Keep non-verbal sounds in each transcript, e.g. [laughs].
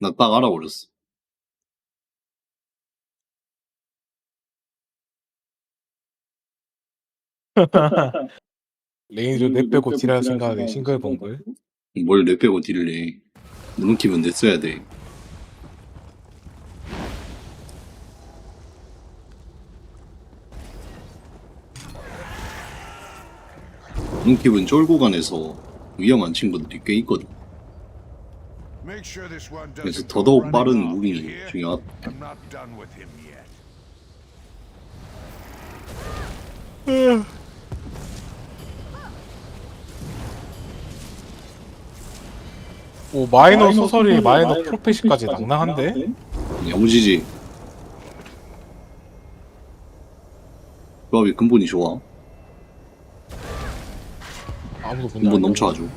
나 딱 알아버렸어. 레인저 내 빼고 딜할 생각에 싱글벙글 뭘 내 빼고 딜을 해. 눈키면 내 써야 돼. 눈키은 쫄구간에서 위험한 친구들이 꽤 있거든. 그래서 더더욱 빠른 무빙이 중요하다. 오 마이너 소설이 마이너 프로페시까지 낭낭한데? 야무지지. 조합이 근본이 좋아. 아무도 못 근본 넘쳐가지고.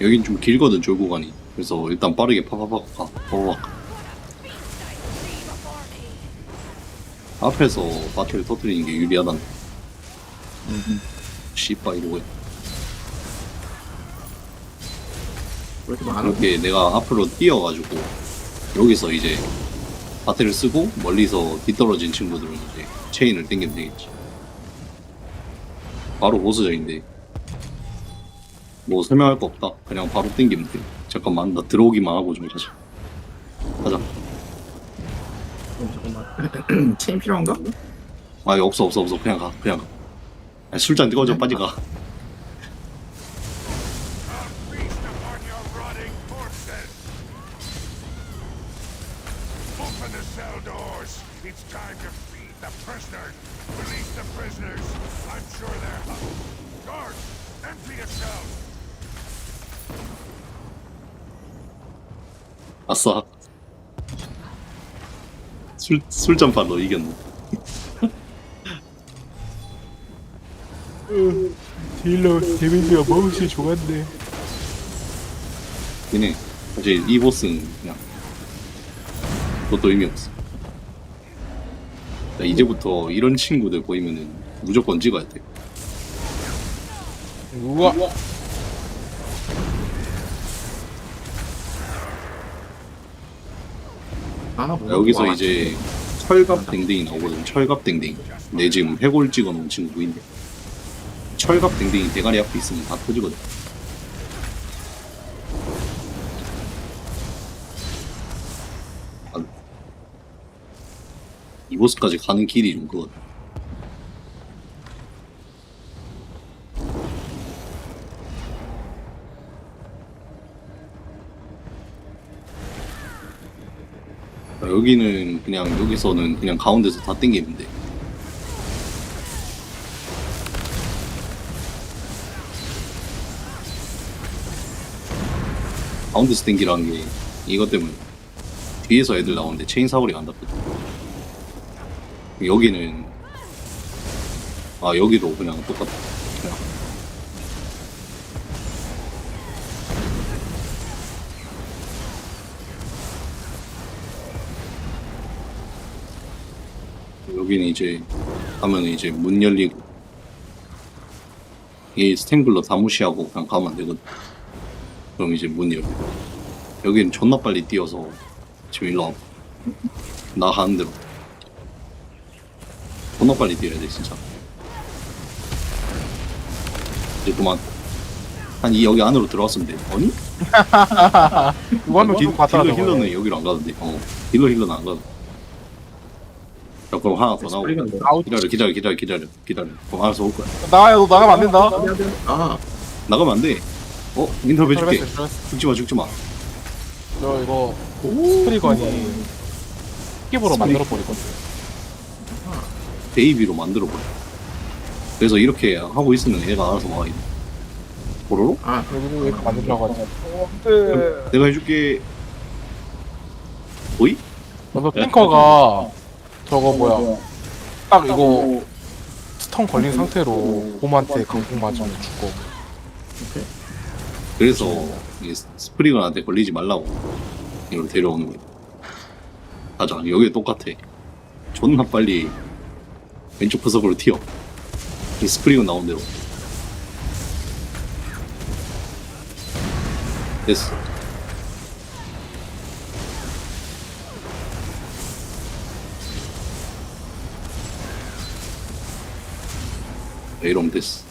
여긴 좀 길거든 쫄구간이. 그래서 일단 빠르게 파파팍 가. 파파팍. 앞에서 바트를 터뜨리는 게 유리하단. 씨빠 이러고. 왜 이렇게 많아? 이렇게 내가 앞으로 뛰어가지고 여기서 이제 바트를 쓰고 멀리서 뒤떨어진 친구들은 이제 체인을 땡기면 되겠지. 바로 보스전인데 뭐 설명할 거 없다. 그냥 바로 땡기면 돼. 잠깐만 나 들어오기만 하고 좀 가자. 가자. 어, 잠깐만. [clears throat] 체인 필요한가? 아 없어 없어 없어 그냥 가 그냥 가. 아니, 술잔 꺼져 빠지 가. 아싸. 술 술잔 팔로 이겼네. 딜러 데미지가 몹시 좋았네 얘네 사실 이 보스는 그냥 그것도 의미 없어. 자, 이제부터 이런 친구들 보이면은 무조건 찍어야 돼. 우와 아, 뭐 여기서 이제 철갑 댕댕이 나오거든. 철갑 댕댕이. 내 지금 해골 찍어놓은 친구인데 철갑 댕댕이 대가리 앞에 있으면 다 터지거든. 아, 이 보스까지 가는 길이 좀 그거든. 여기는 그냥 여기서는 그냥 가운데서 다 땡기면 돼. 가운데서 땡기라는 게 이것 때문에 뒤에서 애들 나오는데 체인 사거리가 안 닿거든. 여기는 아 여기도 그냥 똑같아. 여기는 이제 가면 이제 문 열리고 이 스탱글러 다 무시하고 그냥 가면 안 되거든. 그럼 이제 문 열려. 여기는 존나 빨리 뛰어서 지금 일로 와. 나 가는 대로. 존나 빨리 뛰어야 돼 진짜. 이제 그만. 한 이 여기 안으로 들어왔으면 돼. 아니? 이거는 딜, 좀 갔다 딜러 힐러는 여기로 안 가던데. 어. 딜러 힐러는 안 가던데. 자 그럼 하나 더 나오고. 스프링은 뭐? 아웃 기다려 기다려 기다려 기다려 기다려. 그럼 알아서 올 거야. 나가야 너 나가면 안 된다 아, 나가면 안 돼. 어? 인터뷰 해줄게. 들어갔어, 들어갔어. 죽지 마 죽지 마. 저 이거 스프리건이 스킵으로 만들어 버리거든 베이비로 만들어 버려. 그래서 이렇게 하고 있으면 얘가 알아서 와. 보로로? 아, 여기도 왜 이렇게 만들려고 하지 내가 해줄게. 보이? 그래서 탱커가 저거 뭐야 딱 이거 스턴 걸린 상태로 봄한테 강풍 맞으면 죽고 그래서 이 스프리건한테 걸리지 말라고 이걸 데려오는 거야. 가자. 여기 똑같아. 존나 빨리 왼쪽 구석으로 튀어. 이 스프리건 나온 대로. 됐어. 이러면 됐어.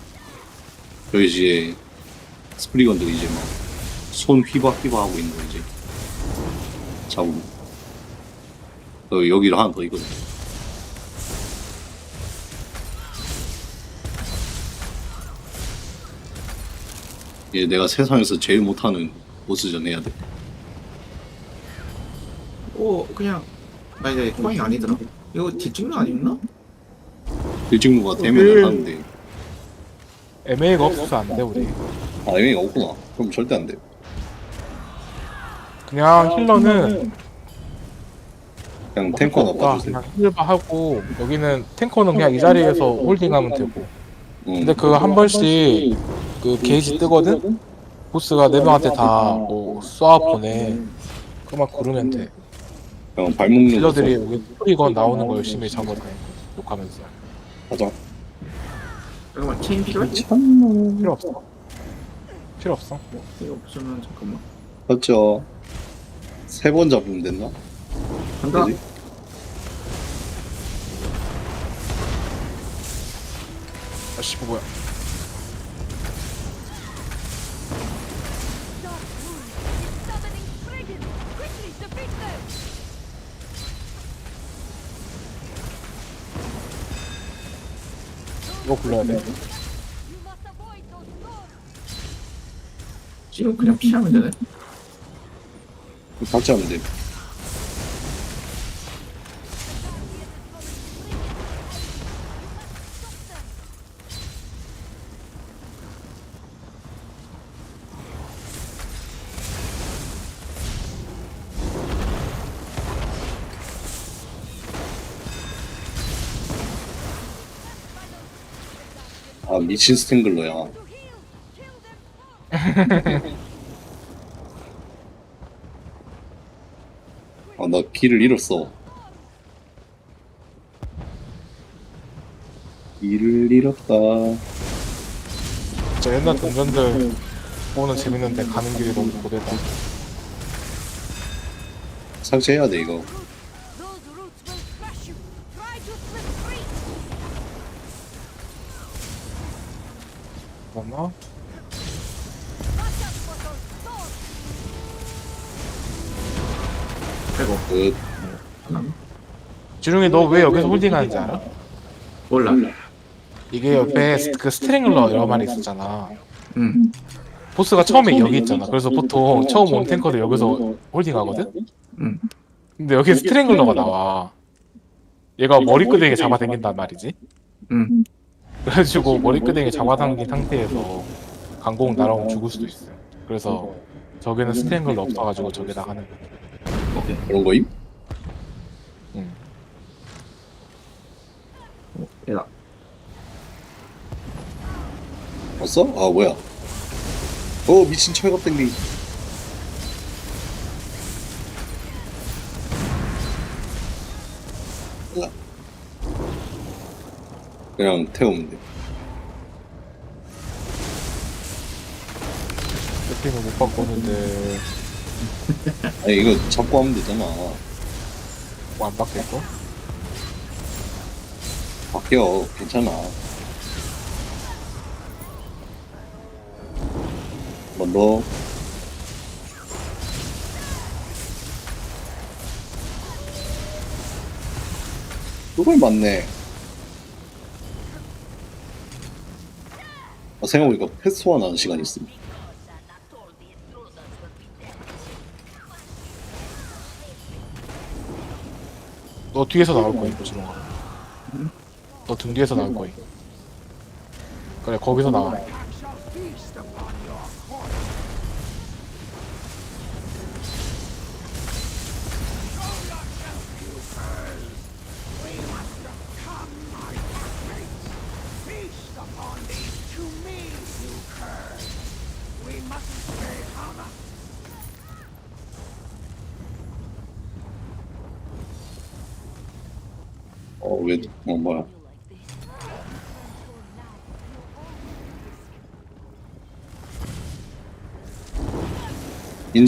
여기 이제 스프리건도 이제 막 손 휘바휘바 하고 있는 거 이제 잡으면. 어, 여기를 하나 더 있거든. 얘 내가 세상에서 제일 못하는 보스전 해야 돼. 오 그냥 아 이제 코인 아니더라 이거 뒷증명 아니었나? 일직무가 되면 하는데 애매가 없어서 안 돼 우리. 아 의미가 없구나. 그럼 절대 안 돼. 그냥 힐러는 그냥 탱커 나 없다. 봐주세요. 그냥 힐바 하고 여기는 탱커는 그냥 이 자리에서 홀딩하면 되고. 응. 근데 그한 번씩 그 게이지 뜨거든. 보스가 네 명한테 다뭐 쏴 보내. 그만 구르면 돼. 그냥 발목는 딜러들이 여기 프리건 나오는 거 열심히 잡아다니고 욕하면서 가자. 잠깐만 체인 필요해? 필요 없어. 필요 없어. 이거 없으면 잠깐만 맞죠. 세 번 잡으면 됐나? 간다 그지? 아씨 뭐야? 이거 불러야 돼. 지금 그냥 피하면 되네 같이 하면 돼. 아 미친 스탱글러야. To heal! Kill them first! 아나 길을 잃었어. 길을 잃었다. 진짜 옛날 동전들 보는 재밌는데 가는 길이 너무 고되다. 삭제해야 돼 이거. 아이고 끝. 하나 지룡이 너 왜 여기서 홀딩하는지 알아? 몰라 이게 옆에 스- 그 스트링글러 여러 마리 있었잖아. 응 보스가 처음에 여기 있잖아. 그래서 보통 처음 온 탱커들 여기서 홀딩하거든? 응. 근데 여기 스트링글러가 나와. 얘가 머리끄댕이 잡아당긴단 말이지. 응. 그래가지고 머리끄댕이 잡아당긴 상태에서 강공 날아오면 죽을 수도 있어. 그래서 저기는 스트링글러 없어가지고 저기다 하는 거야. 오케이 그런 거임? 응. 어, 얘다 왔어? 아 뭐야? 어 미친 철갑땡리. 그냥 태우면 돼. 세팅을 못 바꿨는데 아니 이거 잡고 하면 되잖아. 뭐안 바뀌었고? 바뀌어 괜찮아. 한번 더. 그걸 맞네. 아, 생각해보니까 패스원 하는 시간이 있습니다. 너 뒤에서 나올 거야, 지롱아. 너 등 뒤에서 나올 거야. 그래, 거기서 나와.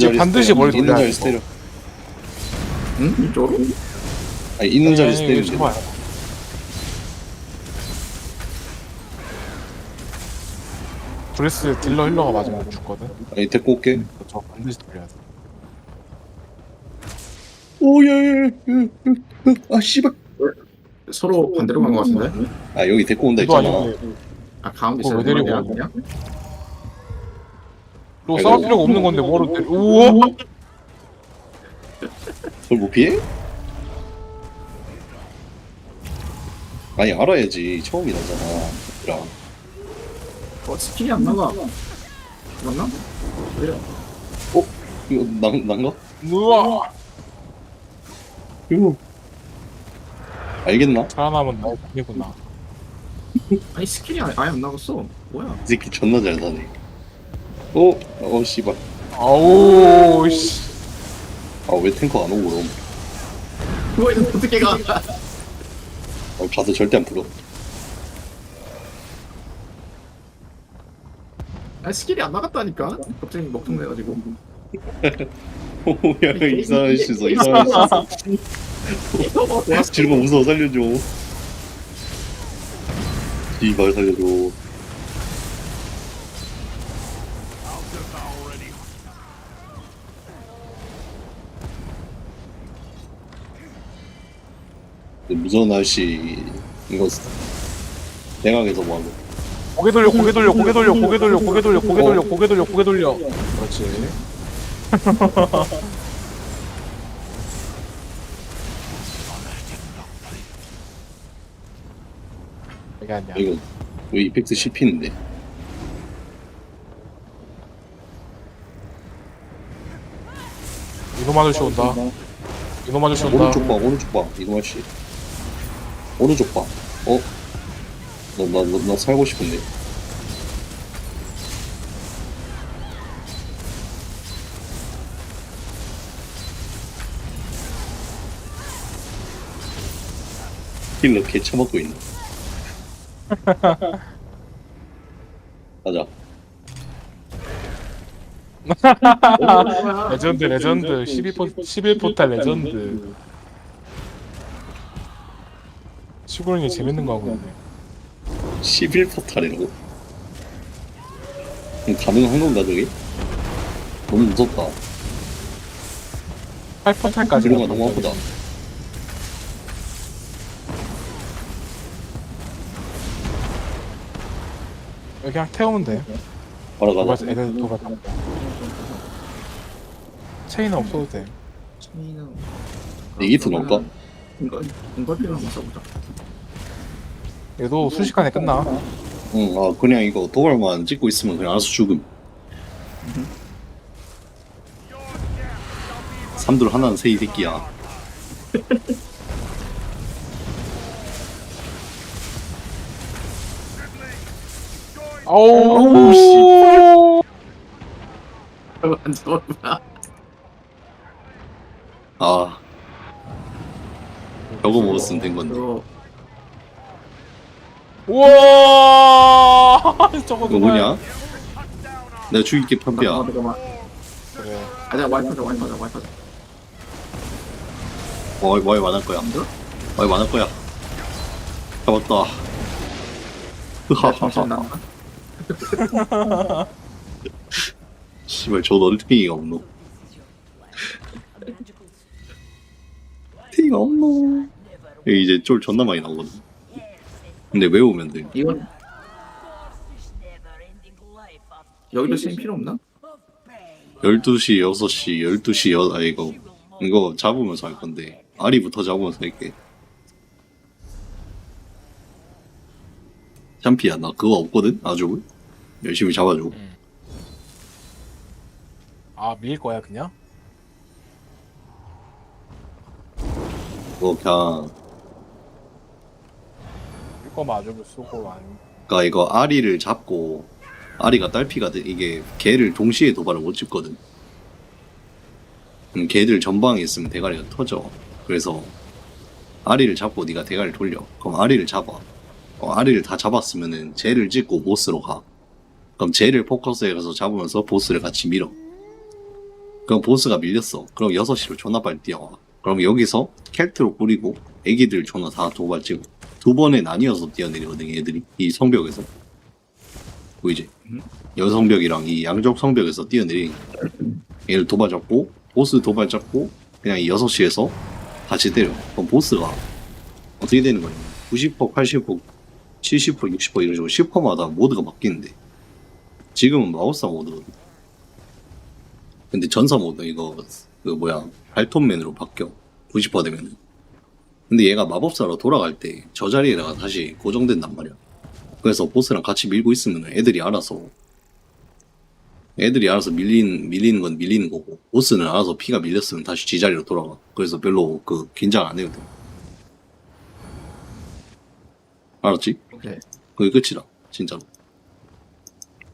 자리 반드시 머리 돌려야 자리 돼, 때려. 응? 이쪽으로? 아니 때리면 이거 돼. 봐요. 브레스 딜러 힐러가 맞으면 죽거든. 아니 데리고 올게 저 반드시 돌려야 돼. 오예예예 아 씨발 서로 반대로 간 것 같은데? 아 여기 데리고 온다 했잖아 아니고 아 가운데 있어야 왜 데리고 되는? 거야? 또 싸울 필요가 없는 건데 뭐로 때려? 우와! 그걸 못 피해? 아니 알아야지 처음이라잖아 얘들아. 어 스킬이 안 나가 맞나? 그래 이거 난, 난가? 우와! 이거 알겠나? 살아남은 나의 뿐이구나. 아니 스킬이 아예 안 나갔어 뭐야 이 새끼 존나 잘 사네 어? 어 씨발. 아우 씨. 아 왜 탱커 안 오고 그럼? 뭐야 이거 어떻게 가? 아, 가서 절대 안 풀어 아니 스킬이 안 나갔다니까? 갑자기 먹통 내가지고. [laughs] 오야 이상한 시서 이상한 시서 지르가 무서워 살려줘. 이발 살려줘 무서운 날씨 이거 대강에서 뭐하고 고개 돌려 고개 돌려 고개 돌려 고개 돌려 고개 돌려 고개 돌려 고개 돌려 고개 돌려. 그렇지. [laughs] 이게 아니야. 이거 왜 이펙트 씹히는데 이놈 아저씨 온다. 이놈 아저씨 온다. 오른쪽 봐 오른쪽 봐 이놈 아씨 오른쪽 봐 어? 너나 너, 나 살고 싶은데. 힐러 개 처먹고 있네. [laughs] 가자. 레전드 레전드. [laughs] 12포 11포탈 레전드. 시골이 재밌는 거 하고 있네. 11포탈이라고? 가능한 건가 저게? 너무 무섭다 8포탈까지. 지르가 너무 아프다 여기 그냥 태우면 돼. 바로 가자 애들 도발. 체인은 없어도 돼. 체인은 이기트 넣을까? 인걸피를 한번 써보자 얘도 순식간에 끝나. 응, 아 그냥 이거 도발만 찍고 있으면 그냥 알아서 죽음. 삼들 하나는 새이 새끼야. [laughs] 아우 씨. 안 잡았구나 아, 저거 먹었으면 된 건데. 너 우와! [laughs] 저거 이거 뭐냐? 내가 죽일게 편비야. 아, 잠깐만 그래. 아자 와이퍼자 와이퍼자 와이퍼자 와이 와이 많을 거야. 와이 많을 거야. 잡았다. 정신 [laughs] 흐하하하. 나가 씨발 저 널탱이가 없노. 탱이가 없노. 여기 이제 쫄 존나 많이 나오거든. 근데 외우면 돼. 이건 여기도 쓰임 필요 없나? 12시, 6시, 12시, 여, 아, 이거, 이거 잡으면서 할 건데, 아리부터 잡으면서 할게. 샴피야, 나 그거 없거든? 아주. 열심히 잡아줘. 아 밀 거야 그냥? 그거 그냥, 밀 거면 아주 쓰고 안. 그니까 이거 아리를 잡고, 아리가 딸피가 돼. 이게 개를 동시에 도발을 못 찍거든. 음, 개들 전방에 있으면 대가리가 터져. 그래서, 아리를 잡고 네가 대가리를 돌려. 그럼 아리를 잡아. 어, 아리를 다 잡았으면은 쟤를 찍고 보스로 가. 그럼 쟤를 포커스에 가서 잡으면서 보스를 같이 밀어. 그럼 보스가 밀렸어. 그럼 6시로 존나 빨리 뛰어와. 그럼 여기서 켈트로 뿌리고 애기들 존나 다 도발 찍고 두 번에 나뉘어서 뛰어내리거든 얘들이. 이 성벽에서. 보이지? 여성벽이랑 이 양쪽 성벽에서 뛰어내린 얘를 도발 잡고 보스 도발 잡고 그냥 이 6시에서 같이 때려. 그럼 보스가 어떻게 되는 거냐면 90% 80% 70% 60% 이런 식으로 10%마다 모드가 바뀌는데. 지금은 마우스 모드거든 근데 전사 모드 이거 그 뭐야 발톱맨으로 바뀌어. 90% 되면 근데 얘가 마법사로 돌아갈 때 저 자리에다가 다시 고정된단 말이야. 그래서 보스랑 같이 밀고 있으면 애들이 알아서 애들이 알아서 밀린 밀리는 건 밀리는 거고 보스는 알아서 피가 밀렸으면 다시 지 자리로 돌아가 그래서 별로 그 긴장 안 해도 돼. 알았지? 오케이. 그게 끝이다 진짜로.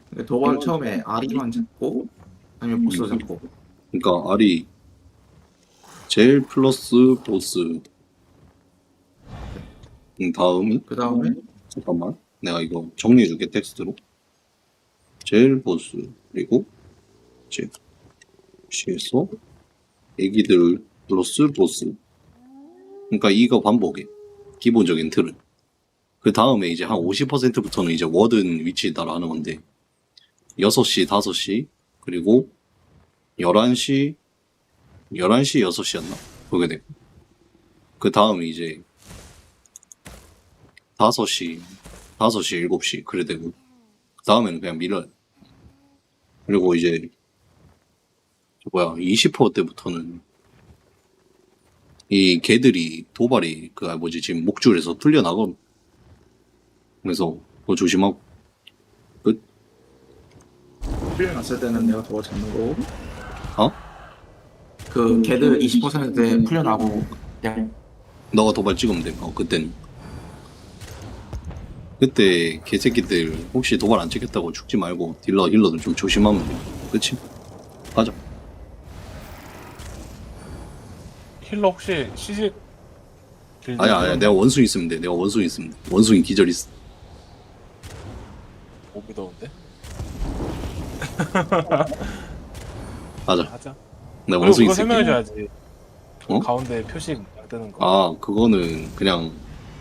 근데 도발 처음에 아리만 잡고 아니면 보스 잡고. 그러니까 알이 제일 플러스 보스 음, 다음이 그 다음에? 잠깐만. 내가 이거 정리해줄게 텍스트로. 제일 보스 그리고 이제 시에서 애기들 플러스 보스. 그러니까 이거 반복해. 기본적인 틀은. 그 다음에 이제 한 50%부터는 이제 워든 위치에 따라 하는 건데 6시 5시 그리고 11시 11시 6시였나? 그게 되고 그 다음에 이제 5시 5시, 7시 그래 되고 그 다음에는 그냥 밀어요. 그리고 이제 저 뭐야 20% 때부터는 이 개들이 도발이 그 아, 뭐지 지금 목줄에서 뚫려 나가 그래서 그거 조심하고 풀려났을 때는 내가 도발 잡는 거고. 어? 그 걔들 20%때 풀려나고 그냥 너가 도발 찍으면 돼. 어 그때는 그때 개새끼들 혹시 도발 안 찍겠다고 죽지 말고 딜러 힐러들 좀 조심하면 돼. 그치? 가자. 힐러 혹시 길드 아니야 아니야 내가 원숭이 있으면 돼. 내가 원숭이 있으면 돼. 원숭이 기절 있어. 못 믿어온데? [laughs] 가자. 하자. 내가 그리고 원숭이 그거 있을게. 설명해줘야지. 어? 가운데 표식 안 뜨는 거. 아 그거는 그냥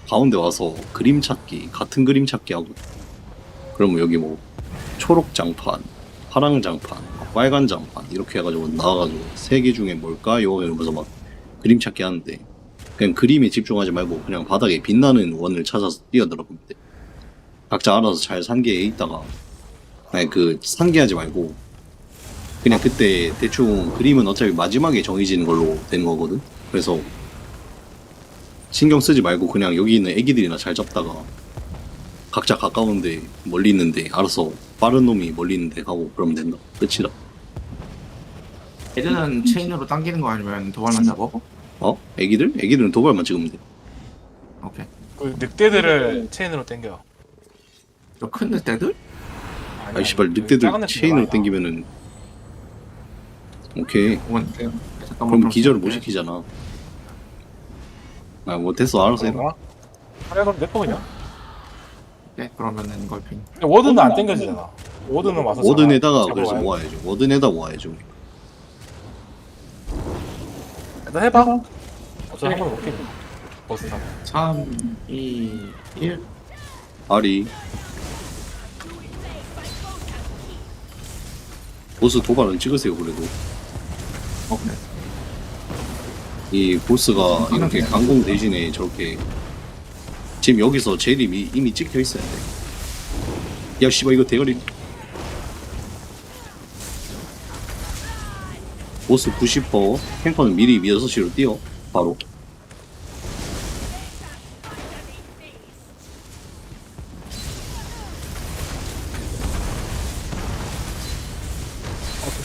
가운데 와서 그림 찾기 같은 그림 찾기 하고. 그러면 여기 뭐 초록 장판 파랑 장판 빨간 장판 이렇게 해가지고 나와가지고 세 개 중에 뭘까요 이러면서 막 그림 찾기 하는데 그냥 그림에 집중하지 말고 그냥 바닥에 빛나는 원을 찾아서 뛰어들어 보면 돼 각자 알아서 잘 산계에 있다가 아니 그 산계하지 말고 그냥 그때 대충 그림은 어차피 마지막에 정해지는 걸로 되는 거거든. 그래서 신경 쓰지 말고 그냥 여기 있는 애기들이나 잘 잡다가 각자 가까운데 멀리 있는데 알아서 빠른 놈이 멀리 있는데 가고 그러면 된다 끝이다 애들은 체인으로 당기는 거 아니면 도발만 잡아? 어? 애기들? 애기들은 도발만 찍으면 돼 오케이. 그 늑대들을 체인으로 당겨. 저큰 늑대들? 아니, 아이 씨발 아니, 그 늑대들 작은 늑대가 체인으로 아니야. 땡기면은 오케이 원. 잠깐만. 그럼 기절을 못 시키잖아 아 뭐 됐어 알아서 해봐 그런가? 그래 그럼 내거 그냥. 네, 그러면은 이걸 핀. 근데 워든은 안 당겨지잖아. 워든은 와서 워든에다가 잡아- 그래서 잡아와야지. 모아야죠 워든에다 모아야죠 일단 해봐. 어차피 한번 먹게. 버스 타고. 3, 2, 1. 아리 보스 도발은 찍으세요 그래도 오케이. 이 보스가 이렇게 강공 대신에 저렇게 지금 여기서 젤이 이미, 이미 찍혀 있어야 돼. 야 씨발 이거 대가리 보스 90% 탱커는 미리 6시로 뛰어 바로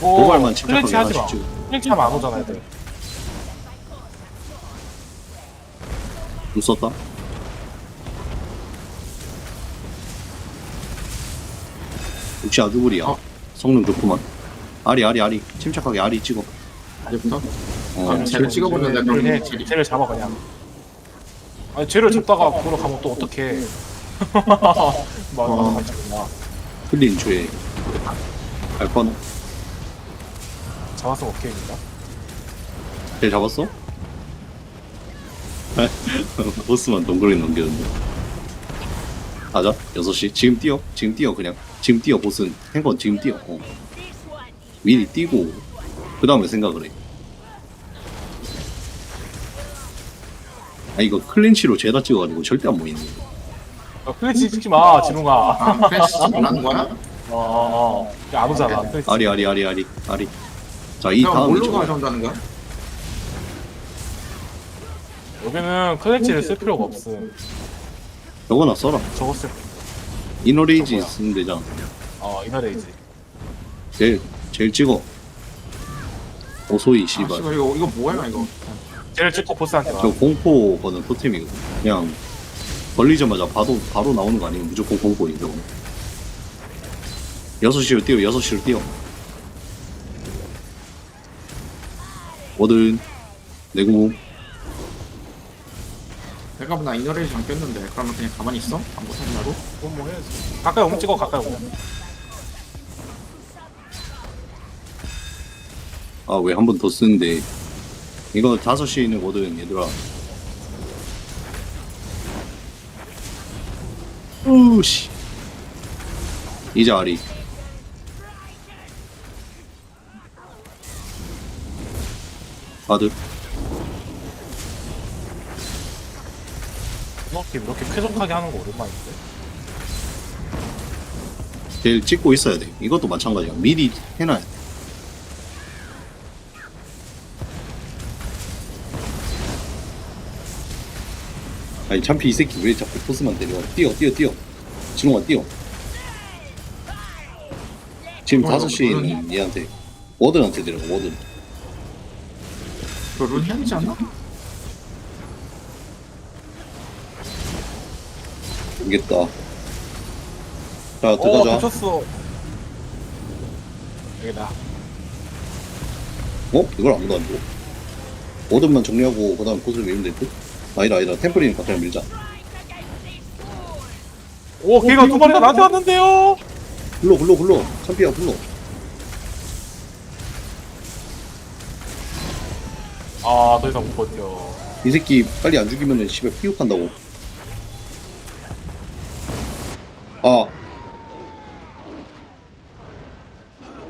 어, 도발만 침착하게 하지 마. 하나씩 찍어 클렌치 하면 안 오잖아 애들. 좀 썼다 역시 아두불이야 어? 성능 좋구만 아리 아리 아리 침착하게 아리 찍어 아직부터? 어, 쟤를 찍어보는데 그럼 쟤, 쟤를- 쟤를 잡아 그냥. 아니 쟤를 잡다가 그로 가면 또 어떡해. [laughs] 맞아 어. 맞아 맞아. 흘린 죄 알파노 잡았으면 오케이입니다. 쟤 잡았어? [laughs] 보스만 동그랗게 넘겼는데. 가자. 6시. 지금 뛰어. 지금 뛰어 그냥. 지금 뛰어 보스는. 탱커 지금 뛰어. 어. 미리 뛰고. 그 다음에 생각을 해. 아 이거 클린치로 죄다 찍어가지고 절대 안 보이네. 어, 클래치 찍지 마 진웅아. 아 그래 진짜 몰라는 거야? 어 어어. 안 오잖아 아리 아리 아리 아리. 아리. 자이 그럼 다음 뭘로. 가져온다는 거야? 여기는 클래치를 쓸 필요가 없음 저거나 써라. 저거 쓸 이너레이지 저거야. 쓰면 되잖아. 어 이너레이지 제일 제일 찍어. 오소이 아 씨발. 씨발 이거 이거 뭐야 이거 쟤를 찍고 보스한테 와 저 공포거든 토템이거든. 그냥 걸리자마자 바로 바로 나오는 거 아니면 무조건 공포인데. 여섯 시로 뛰어 여섯 시로 뛰어. 뭐든 내구 내가 보나 이너레이션 안 꼈는데 그러면 그냥 가만히 있어? 안 못한다고? 그건 뭐 해야지 가까이 오면 찍어 가까이 오면 아 왜 한 번 더 쓰는데 이거 다섯 시에 있는 거든 얘들아. 우씨 이제 아리 아들 이렇게 이렇게 쾌적하게 하는 거 오랜만인데 제일 찍고 있어야 돼. 이것도 마찬가지야. 미리 해놔야 돼. 아니 참피 이 새끼 왜 자꾸 포스만 때려? 뛰어 뛰어 뛰어. 진홍아 뛰어. 지금 뭐야, 다섯 시에 뭐야. 있는 얘한테 워든한테 데려가 워든. 그룬 해야 되지 않나? 모르겠다. 자어 들어가자. 붙였어 여기다 어? 이걸 아무도 안 줘. 워든만 정리하고 그 다음 보스를 밀면 될 듯? 아니다 아니다 템플이니까 그냥 밀자. 오 걔가 두 마리가 나한테 왔는데요 불러 불러 불러 참피야 불러 아 더 이상 못 버텨 이 새끼 빨리 안 죽이면은 씨발 피육한다고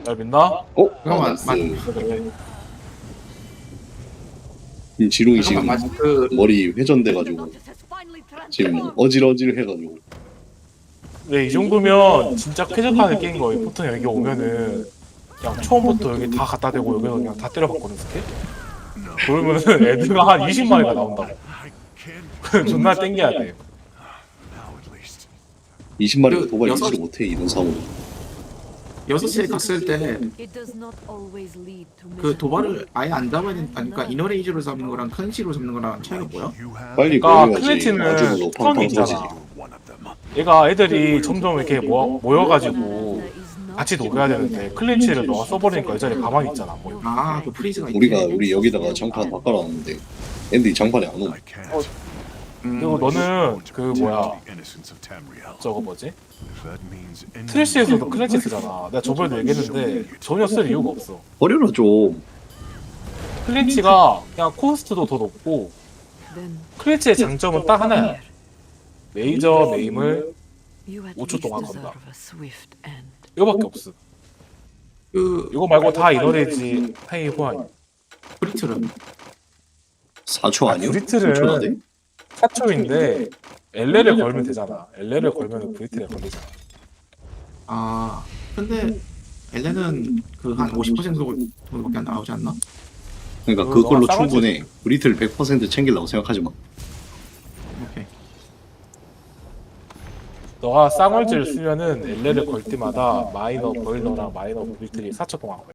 아날 믿나? 어? 잠깐만. 맞- 그래 이 지룡이 지금 잠깐만 맞- 그 머리 회전돼가지고 지금 어질어질 해가지고 네, 이 정도면 진짜 쾌적한 게임 거예요. 보통 여기 오면은 그냥 처음부터 여기 다 갖다 대고 여기서 그냥 다 때려봤거든, 스킬? 그러면은 애드가 한 20마리가 나온다고. [laughs] 존나 땡겨야 돼. Now at least. 20마리가 그 도발 여섯- 인지를 못해 이런 상황으로 여섯 시에 갔을 때 그 도발을 아예 안 잡아야 된 아니 그러니까 이너레이즈로 잡는 거랑 컨시로 잡는 거랑 차이가 뭐야? 빨리 그러니까 아주 뭐 있잖아. 얘가 애들이 점점 이렇게 모여, 모여가지고 같이 녹여야 되는데 클린치를 너가 써버리니까 이 자리에 가만히 있잖아. 뭐. 아그 프리즈가 있지. 우리가 우리 여기다가 장판 바꿔놨는데 앤디 장판에 안 오. Can't. 음, 그리고 너는 그 뭐야. 저거 뭐지? 트래시에서도 클린치 쓰잖아. 내가 저번에도 얘기했는데 전혀 쓸 이유가 없어. 버려라 좀 클린치가 그냥 코스트도 더 높고 클린치의 장점은 딱 하나야. 레이저 메임을 5초 동안 건다. 이거밖에 없어. 그 이거 말고 다 이너레지 하이 호환. 브리틀은 4초 아니요? 3초 나대? 4초인데 LL을 걸면 되잖아. LL을 걸면 브리틀에 걸리잖아. 아 근데 엘렌은 그 한 50% 정도밖에 안 나오지 않나? 그러니까 그거 그걸로 너가 충분해 브리틀 100% 챙기려고 생각하지 마 오케이. 너가 쌍월지를 쓰면은 LL을 걸 때마다 마이너 보일러랑 마이너 브리틀이 4초 동안 걸려.